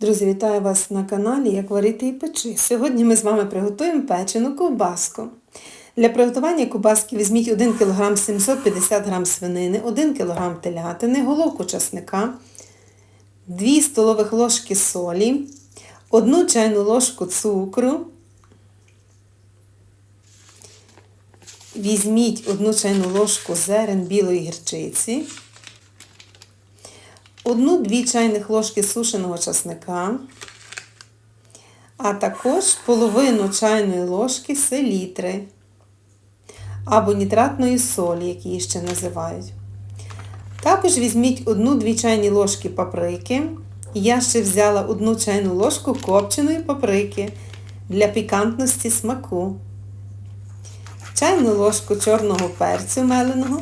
Друзі, вітаю вас на каналі Як варити і печи. Сьогодні ми з вами приготуємо печену ковбаску. Для приготування ковбаски візьміть 1 кг 750 г свинини, 1 кг телятини, головку часника, 2 столових ложки солі, 1 чайну ложку цукру. Візьміть 1 чайну ложку зерен білої гірчиці. Одну-дві чайних ложки сушеного часника, а також половину чайної ложки селітри або нітратної солі, як її ще називають. Також візьміть одну-дві чайні ложки паприки. Я ще взяла одну чайну ложку копченої паприки для пікантності смаку, чайну ложку чорного перцю меленого.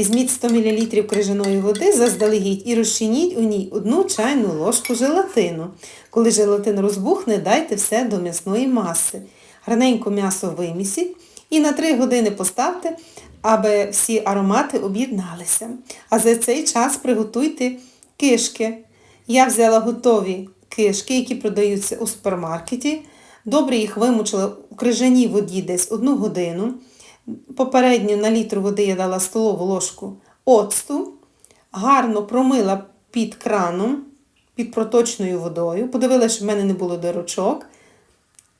Візьміть 100 мл крижаної води заздалегідь і розчиніть у ній одну чайну ложку желатину. Коли желатин розбухне, дайте все до м'ясної маси. Гарненько м'ясо вимісіть і на 3 години поставте, аби всі аромати об'єдналися. А за цей час приготуйте кишки. Я взяла готові кишки, які продаються у супермаркеті. Добре їх вимучила у крижаній воді десь 1 годину. Попередньо на літр води я дала столову ложку оцту, гарно промила під краном, під проточною водою. Подивилася, що в мене не було дирочок.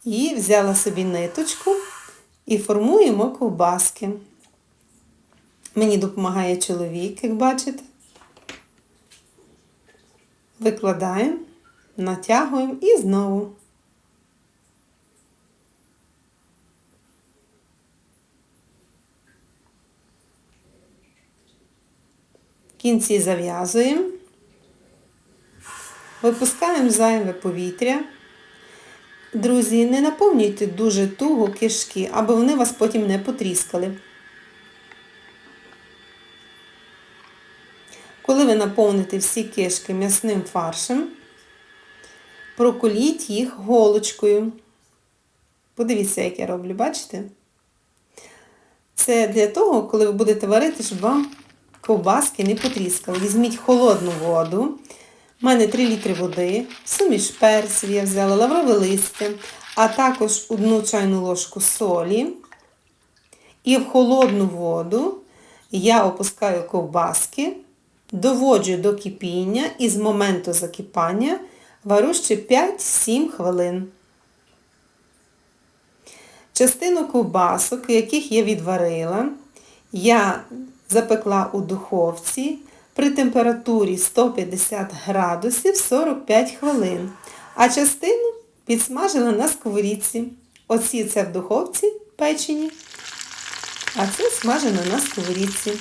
І взяла собі ниточку і формуємо ковбаски. Мені допомагає чоловік, як бачите. Викладаємо, натягуємо і знову. Кінці зав'язуємо, випускаємо зайве повітря. Друзі, не наповнюйте дуже туго кишки, аби вони вас потім не потріскали. Коли ви наповните всі кишки м'ясним фаршем, проколіть їх голочкою. Подивіться, як я роблю, бачите? Це для того, коли ви будете варити, щоб вам ковбаски не потріскали. Візьміть холодну воду. У мене 3 літри води, суміш перців я взяла, лаврове листя, а також одну чайну ложку солі. І в холодну воду я опускаю ковбаски, доводжу до кипіння і з моменту закипання варю ще 5-7 хвилин. Частину ковбасок, яких я відварила, я запекла у духовці при температурі 150 градусів 45 хвилин, а частину підсмажила на сковорідці. Оці це в духовці печені, а це смажено на сковорідці.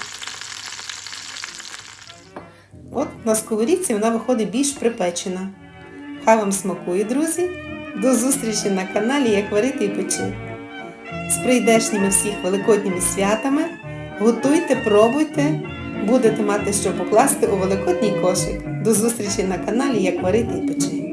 От на сковорідці вона виходить більш припечена. Хай вам смакує, друзі! До зустрічі на каналі Як варити і печи. З прийдешніми всіх великодніми святами! Готуйте, пробуйте, будете мати що покласти у великодній кошик. До зустрічі на каналі Як варити і печи.